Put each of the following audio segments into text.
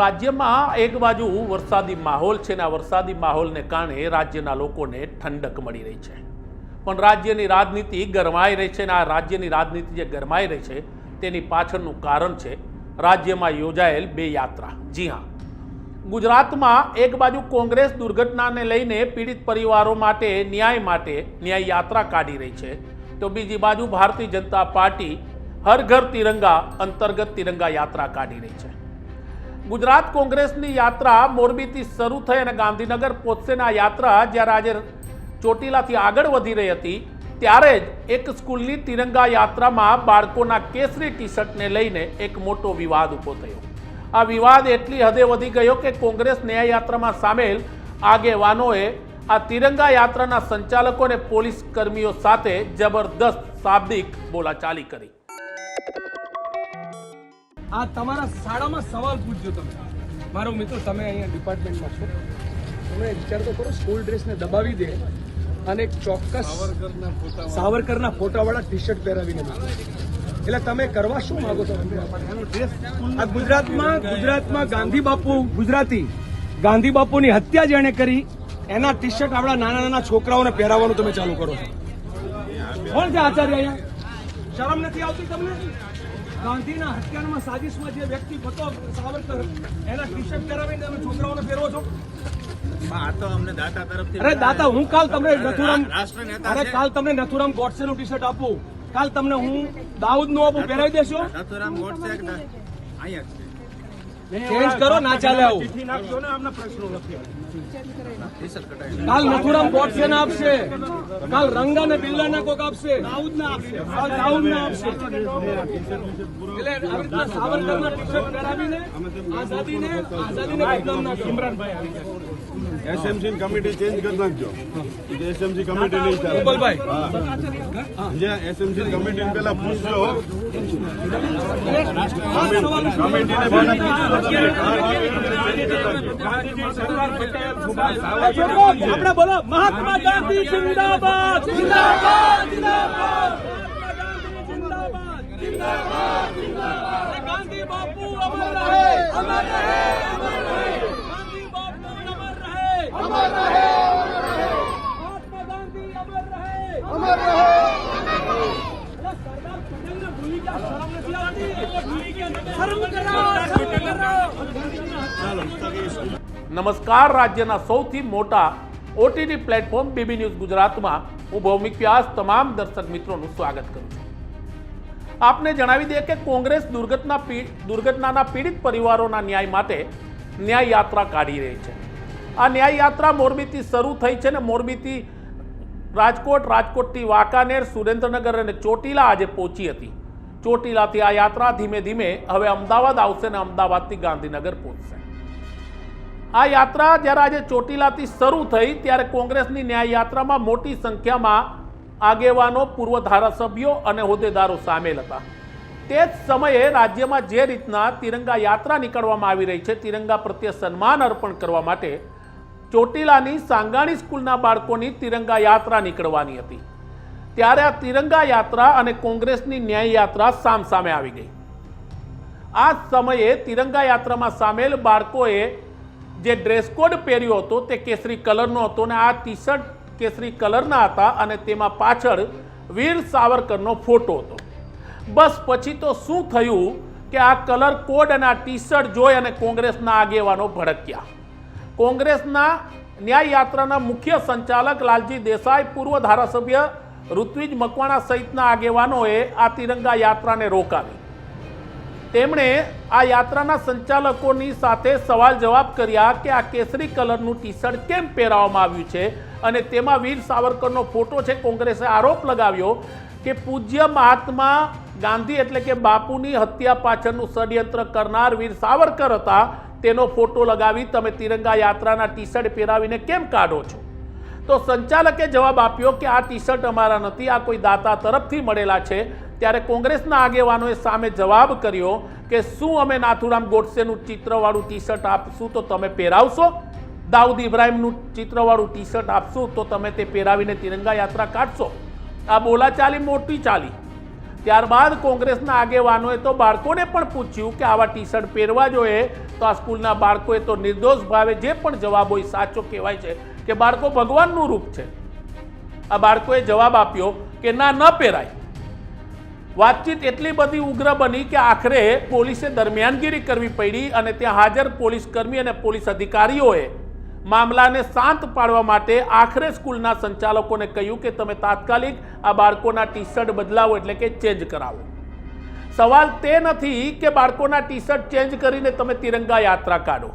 રાજ્યમાં એક બાજુ વરસાદી માહોલ છે ને આ વરસાદી માહોલને કારણે રાજ્યના લોકોને ઠંડક મળી રહી છે. પણ રાજ્યની રાજનીતિ ગરમાઈ રહી છે અને આ રાજ્યની રાજનીતિ જે ગરમાઈ રહી છે તેની પાછળનું કારણ છે રાજ્યમાં યોજાયેલ બે યાત્રા. જી હા. ગુજરાતમાં એક બાજુ કોંગ્રેસ દુર્ઘટનાને લઈને પીડિત પરિવારો માટે ન્યાય માટે ન્યાય યાત્રા કાઢી રહી છે. તો બીજી બાજુ ભારતીય જનતા પાર્ટી હર ઘર તિરંગા અંતર્ગત તિરંગા યાત્રા કાઢી રહી છે. ગુજરાત કોંગ્રેસની યાત્રા મોરબીથી શરૂ થઈ અને ગાંધીનગર પહોંચશે આ યાત્રા જ્યારે આજે ચોટીલાથી આગળ વધી રહી હતી, ત્યારે જ એક સ્કૂલની તિરંગા યાત્રામાં બાળકોના કેસરી ટી શર્ટને લઈને એક મોટો વિવાદ ઊભો થયો. આ વિવાદ એટલી હદે વધી ગયો કે કોંગ્રેસ ન્યાય યાત્રામાં સામેલ આગેવાનોએ આ તિરંગા યાત્રાના સંચાલકો અને પોલીસ કર્મીઓ સાથે જબરદસ્ત શાબ્દિક બોલાચાલી કરી. આ તમારા શાળામાં સવાલ પૂછજો તમે. મારો મિત્ર તમે અહીંયા ડિપાર્ટમેન્ટમાં છો. તમે વિચાર તો કરો સ્કૂલ ડ્રેસને દબાવી દે અને ચોક્કસ સાવરકરના ફોટાવાળા. T shirt પહેરાવીને. એટલે તમે કરવા શું માંગો છો? આ ગુજરાતમાં ગુજરાતમાં ગાંધી બાપુ ગુજરાતી ગાંધી બાપુની હત્યા જેણે કરી એના ટી શર્ટ આપણા નાના નાના છોકરાઓને પહેરાવવાનું તમે ચાલુ કરો છો. કોણ છે આચાર્ય અહીંયા? શરમ નથી આવતી તમને? ગાંધીના હત્યામાં સાજિશમાં જે વ્યક્તિ હતો સાવરકર એના ટી શર્ટ પહેરાવીને તમે છોકરાઓને પહેરો છો? આ તો અમને દાતા અરે દાદા હું કાલ તમને નથુરામ અરે કાલ તમને નથુરામ ગોડસે નું ટી શર્ટ આપું. કાલ તમને હું દાઉદનું આપું. પહેરાવી દેશો? નથુરામ ગોડસે અહીંયા ચેન્જ કરો ના ચાલે આવું. ટી-શર્ટ કઢાવી કાલ મથુરામ ગોડસે ને આપશે. કાલ રંગા ને બિલ્લા ના કોક આપશે. કાલ દાઉદ ના આપશે. એટલે આવી સાવરકર ના ટી શર્ટ પહેરાવીને, આઝાદીને આઝાદીને બદનામ ના કરો. એસએમસી કમિટી ચેન્જ કરી નાખજો. એસએમસી કમિટી નહીં ચાલે. એસએમસી કમિટી પેલા પૂછજો. આપણે બોલો મહાત્મા ગાંધી જિંદાબાદ જિંદાબાદ. જિંદાબાદ જિંદાબાદ. ગાંધી બાપુ અમર રહે. અમર રહે અમર રહે. પટેલને ભૂલી ગયા શરમ નથી આવતી શરમ કરો નમસ્કાર, રાજ્યના સૌથી મોટા ઓટીટી પ્લેટફોર્મ બીબી ન્યૂઝ ગુજરાતમાં હું ભૌમિક વ્યાસ, તમામ દર્શક મિત્રોનું સ્વાગત કરું છું. આપને જણાવી દઈએ કે કોંગ્રેસ દુર્ઘટના દુર્ઘટનાના પીડિત પરિવારોના ન્યાય માટે ન્યાય યાત્રા કાઢી રહી છે. આ ન્યાય યાત્રા મોરબીથી શરૂ થઈ છે ને મોરબીથી રાજકોટ, રાજકોટથી વાંકાનેર, સુરેન્દ્રનગર અને ચોટીલા આજે પહોંચી હતી. ચોટીલાથી આ યાત્રા ધીમે ધીમે હવે અમદાવાદ આવશે અને અમદાવાદથી ગાંધીનગર પહોંચશે. આ યાત્રા જ્યારે આજે ચોટીલાથી શરૂ થઈ ત્યારે કોંગ્રેસની ન્યાય યાત્રામાં મોટી સંખ્યામાં આગેવાનો, પૂર્વ ધારાસભ્યો અને હોદ્દેદારો સામેલ હતા. તે જ સમયે રાજ્યમાં જે રીતના તિરંગા યાત્રા નીકળવામાં આવી રહી છે, તિરંગા પ્રત્યે સન્માન અર્પણ કરવા માટે ચોટીલાની સાંગાણી સ્કૂલના બાળકોની તિરંગા યાત્રા નીકળવાની હતી. ત્યારે આ તિરંગા યાત્રા અને કોંગ્રેસની ન્યાય યાત્રા સામસામે આવી ગઈ. આ સમયે તિરંગા યાત્રામાં સામેલ બાળકોએ જે ડ્રેસ કોડ પહેર્યો હતો તે કેસરી કલરનો હતો અને આ ટી શર્ટ કેસરી કલરના હતા અને તેમાં પાછળ વીર સાવરકરનો ફોટો હતો. બસ પછી તો શું થયું કે આ કલર કોડ અને આ ટી શર્ટ જોઈ અને કોંગ્રેસના આગેવાનો ભડક્યા. કોંગ્રેસના ન્યાય યાત્રાના મુખ્ય સંચાલક લાલજી દેસાઈ, પૂર્વ ધારાસભ્ય ઋત્વિજ મકવાણા સહિતના આગેવાનોએ આ તિરંગા યાત્રાને રોકાવી. તેમણે આ યાત્રાના સંચાલકોની સાથે સવાલ જવાબ કર્યા કે આ કેસરી કલરનું ટી શર્ટ કેમ પહેરાવવામાં આવ્યું છે અને તેમાં વીર સાવરકરનો ફોટો છે. કોંગ્રેસે આરોપ લગાવ્યો કે પૂજ્ય મહાત્મા ગાંધી એટલે કે બાપુની હત્યા પાછળનું ષડયંત્ર કરનાર વીર સાવરકર હતા. તેનો ફોટો લગાવી તમે તિરંગા યાત્રાના ટી શર્ટ પહેરાવીને કેમ કાઢો છો? તો સંચાલકે જવાબ આપ્યો કે આ ટી શર્ટ અમારા નથી, આ કોઈ દાતા તરફથી મળેલા છે. ત્યારે કોંગ્રેસના આગેવાનોએ સામે જવાબ કર્યો કે શું અમે નાથુરામ ગોડસેનું ચિત્રવાળું ટી શર્ટ આપશું તો તમે પહેરાવશો? દાઉદ ઇબ્રાહિમનું ચિત્રવાળું ટી શર્ટ આપશું તો તમે તે પહેરાવીને તિરંગા યાત્રા કાઢશો? આ બોલાચાલી મોટી ચાલી. ત્યારબાદ કોંગ્રેસના આગેવાનોએ તો બાળકોને પણ પૂછ્યું કે આવા ટી શર્ટ પહેરવા જોઈએ તો આ સ્કૂલના બાળકોએ તો નિર્દોષ ભાવે જે પણ જવાબ હોય સાચો કહેવાય છે કે બાળકો ભગવાનનું રૂપ છે. આ બાળકોએ જવાબ આપ્યો કે ના, ન પહેરાય. વાતચીત એટલી બધી ઉગ્ર બની કે આખરે પોલીસે દરમિયાનગીરી કરવી પડી અને ત્યાં હાજર પોલીસ કર્મી અને પોલીસ અધિકારીઓએ મામલાને શાંત પાડવા માટે આખરે સ્કૂલના સંચાલકોને કહ્યું કે તમે તાત્કાલિક આ બાળકોના ટી શર્ટ બદલાવો એટલે કે ચેન્જ કરાવો. સવાલ તે નથી કે બાળકોના ટી શર્ટ ચેન્જ કરીને તમે તિરંગા યાત્રા કાઢો.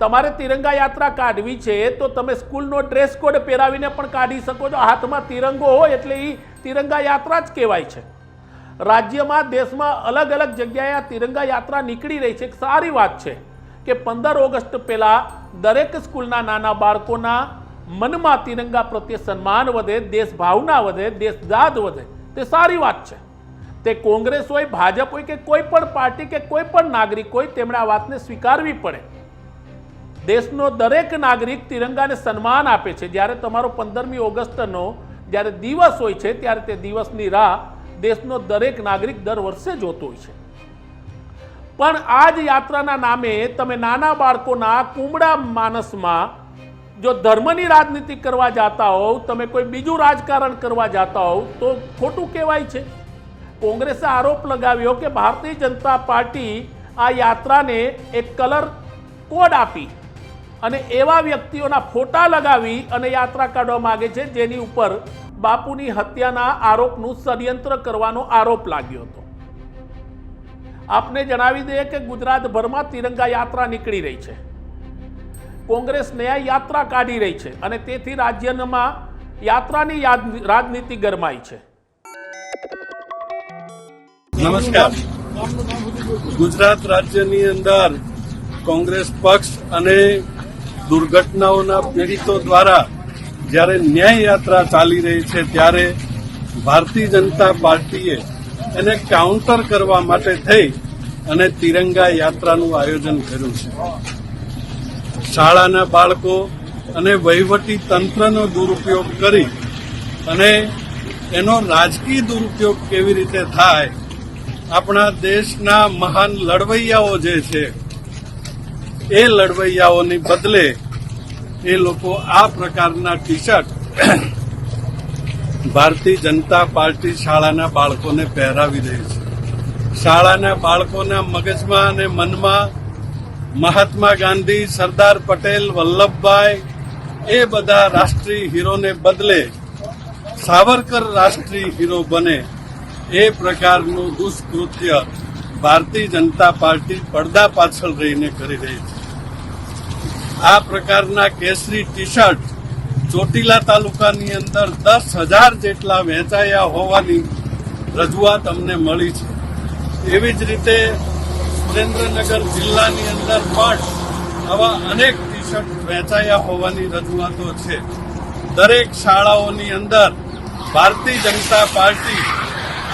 તમારે તિરંગા યાત્રા કાઢવી છે તો તમે સ્કૂલનો ડ્રેસ કોડ પહેરાવીને પણ કાઢી શકો છો. હાથમાં તિરંગો હોય એટલે એ તિરંગા યાત્રા જ કહેવાય છે. રાજ્યમાં, દેશમાં અલગ અલગ જગ્યાએ આ તિરંગા યાત્રા નીકળી રહી છે. એક સારી વાત છે. કે પંદર ઓગસ્ટ પહેલા દરેક સ્કૂલના નાના બાળકોના મનમાં તિરંગા પ્રત્યે સન્માન વધે દેશભાવના વધે દેશદાદ વધે. તે સારી વાત છે. તે કોંગ્રેસ હોય, ભાજપ હોય કે કોઈ પણ પાર્ટી કે કોઈ પણ નાગરિક હોય, તેમણે આ વાતને સ્વીકારવી પડે. દેશનો દરેક નાગરિક તિરંગાને સન્માન આપે છે. જ્યારે તમારો પંદરમી ઓગસ્ટનો જ્યારે દિવસ હોય છે, ત્યારે તે દિવસની રાહ દેશનો દરેક નાગરિક દર વર્ષે જોતો હોય છે. પણ આ જ યાત્રાના નામે તમે નાના બાળકોના કુમડા માનસમાં જો ધર્મની રાજનીતિ કરવા જતા હોવ, તમે કોઈ બીજું રાજકારણ કરવા જતા હોવ, તો ખોટું કહેવાય છે. કોંગ્રેસે આરોપ લગાવ્યો કે ભારતીય જનતા પાર્ટી આ યાત્રાને એક કલર કોડ આપી અને એવા વ્યક્તિઓના ફોટા લગાવી અને યાત્રા કાઢવા માગે છે, જેની ઉપર બાપુની હત્યાના આરોપનું ષડયંત્ર કરવાનો આરોપ લાગ્યો હતો. આપને જણાવી દઈએ કે ગુજરાતભરમાં તિરંગા યાત્રા નીકળી રહી છે. કોંગ્રેસ ન્યાય યાત્રા કાઢી રહી છે અને તેથી રાજ્યમાં યાત્રાની રાજનીતિ ગરમાઈ છે. નમસ્કાર. ગુજરાત રાજ્યની અંદર કોંગ્રેસ પક્ષ અને દુર્ઘટનાઓના પીડિતો દ્વારા જ્યારે ન્યાય યાત્રા ચાલી રહી છે, ત્યારે ભારતીય જનતા પાર્ટીએ એને કાઉન્ટર કરવા માટે થઈ અને તિરંગા યાત્રાનું આયોજન કર્યું છે. શાળાના બાળકો અને વહીવટી તંત્રનો દુરુપયોગ કરી અને એનો રાજકીય દુરુપયોગ કેવી રીતે થાય, આપણા દેશના મહાન લડવૈયાઓ જે છે, એ લડવૈયાઓની બદલે એ લોકો આ પ્રકારના T shirt Bharatiya Janata party શાળાના બાળકોને પહેરાવી રહી છે. શાળાના બાળકોના મગજમાં અને મનમાં મહાત્મા ગાંધી, સરદાર પટેલ, વલ્લભભાઈ, એ બધા રાષ્ટ્રીય હીરોને બદલે સાવરકર રાષ્ટ્રીય હીરો બને એ પ્રકારનું દુષ્કૃત્ય ભારતીય જનતા પાર્ટી પડદા પાછળ રહીને કરી રહી છે. આ પ્રકારના કેસરી ટી શર્ટ ચોટીલા તાલુકાની અંદર દસ હજાર જેટલા વેચાયા હોવાની રજૂઆત અમને મળી છે. એવી જ રીતે સુરેન્દ્રનગર જિલ્લાની અંદર પણ આવા અનેક ટી શર્ટ વેચાયા હોવાની રજૂઆતો છે. દરેક શાળાઓની અંદર ભારતીય જનતા પાર્ટી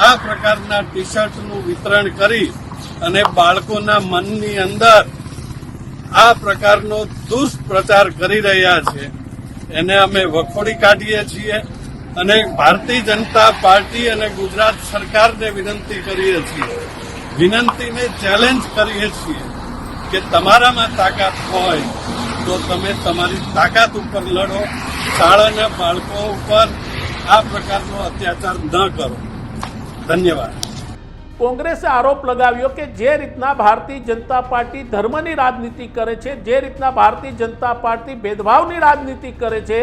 આ પ્રકારના ટી શર્ટનું વિતરણ કરી અને બાળકોના મનની અંદર આ પ્રકારનો દુષ્પ્રચાર કરી રહ્યા છે. એને અમે વખોડી કાઢીએ છીએ અને ભારતીય જનતા પાર્ટી અને ગુજરાત સરકારને વિનંતી કરીએ છીએ. વિનંતીને ચેલેન્જ કરીએ છીએ કે તમારામાં તાકાત હોય તો તમે તમારી તાકાત ઉપર લડો, શાળાના બાળકો ઉપર આ પ્રકારનો અત્યાચાર ન કરો. ધન્યવાદ. કોંગ્રેસે આરોપ લગાવ્યો કે જે રીતના ભારતીય જનતા પાર્ટી ધર્મની રાજનીતિ કરે છે, જે રીતના ભારતીય જનતા પાર્ટી ભેદભાવની રાજનીતિ કરે છે,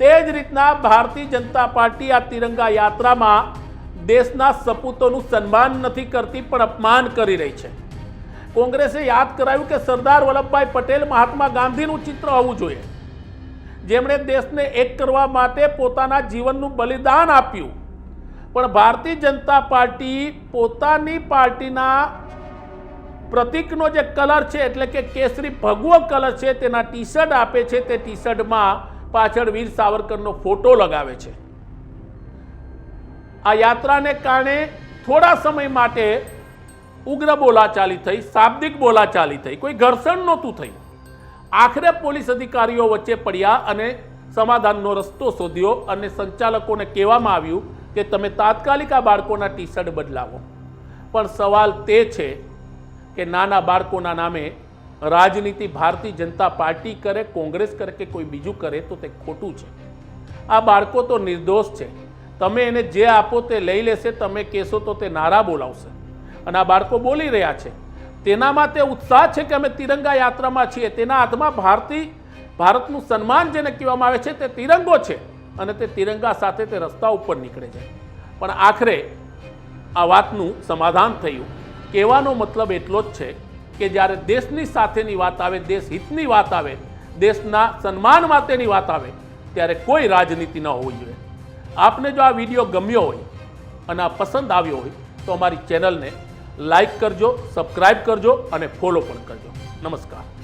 તે જ રીતના ભારતીય જનતા પાર્ટી આ તિરંગા યાત્રામાં દેશના સપૂતોનું સન્માન નથી કરતી, પણ અપમાન કરી રહી છે. કોંગ્રેસે યાદ કરાવ્યું કે સરદાર વલ્લભભાઈ પટેલ મહાત્મા ગાંધીનું ચિત્ર હોવું જોઈએ. જેમણે દેશને એક કરવા માટે પોતાના જીવનનું બલિદાન આપ્યું પણ ભારતીય જનતા પાર્ટી પોતાની પાર્ટીના પ્રતિકનો જે કલર છે, એટલે કે કેસરી ભગવો કલર છે, તેના ટી શર્ટ આપે છે, તે ટી શર્ટમાં પાછળ વીર સાવરકરનો ફોટો લગાવે છે. આ યાત્રાને કારણે થોડા સમય માટે ઉગ્ર બોલાચાલી થઈ, શાબ્દિક બોલાચાલી થઈ, કોઈ ઘર્ષણ નહોતું થયું. આખરે પોલીસ અધિકારીઓ વચ્ચે પડ્યા અને સમાધાનનો રસ્તો શોધ્યો અને સંચાલકોને કહેવામાં આવ્યું કે તમે તાત્કાલિક આ બાળકોના ટી શર્ટ બદલાવો. પણ સવાલ તે છે કે નાના બાળકોના નામે રાજનીતિ ભારતીય જનતા પાર્ટી કરે, કોંગ્રેસ કરે કે કોઈ બીજું કરે તો તે ખોટું છે. આ બાળકો તો નિર્દોષ છે. તમે એને જે આપો તે લઈ લેશે, તમે કહેશો તો તે નારા બોલાવશે. અને આ બાળકો બોલી રહ્યા છે. તેનામાં તે ઉત્સાહ છે કે અમે તિરંગા યાત્રામાં છીએ. તેના હાથમાં ભારતી, ભારતનું સન્માન જેને કહેવામાં આવે છે તે તિરંગો છે. અને તે તિરંગા સાથે તે રસ્તા ઉપર નીકળે છે. પણ આખરે આ વાતનું સમાધાન થયું. કહેવાનો મતલબ એટલો જ છે કે જ્યારે દેશની સાથેની વાત આવે, દેશ હિતની વાત આવે, દેશના સન્માન માટેની વાત આવે, ત્યારે કોઈ રાજનીતિ ન હોવી જોઈએ. આપને જો આ વીડિયો ગમ્યો હોય અને આ પસંદ આવ્યો હોય, તો અમારી ચેનલને લાઈક કરજો સબસ્ક્રાઈબ કરજો અને ફોલો પણ કરજો. નમસ્કાર.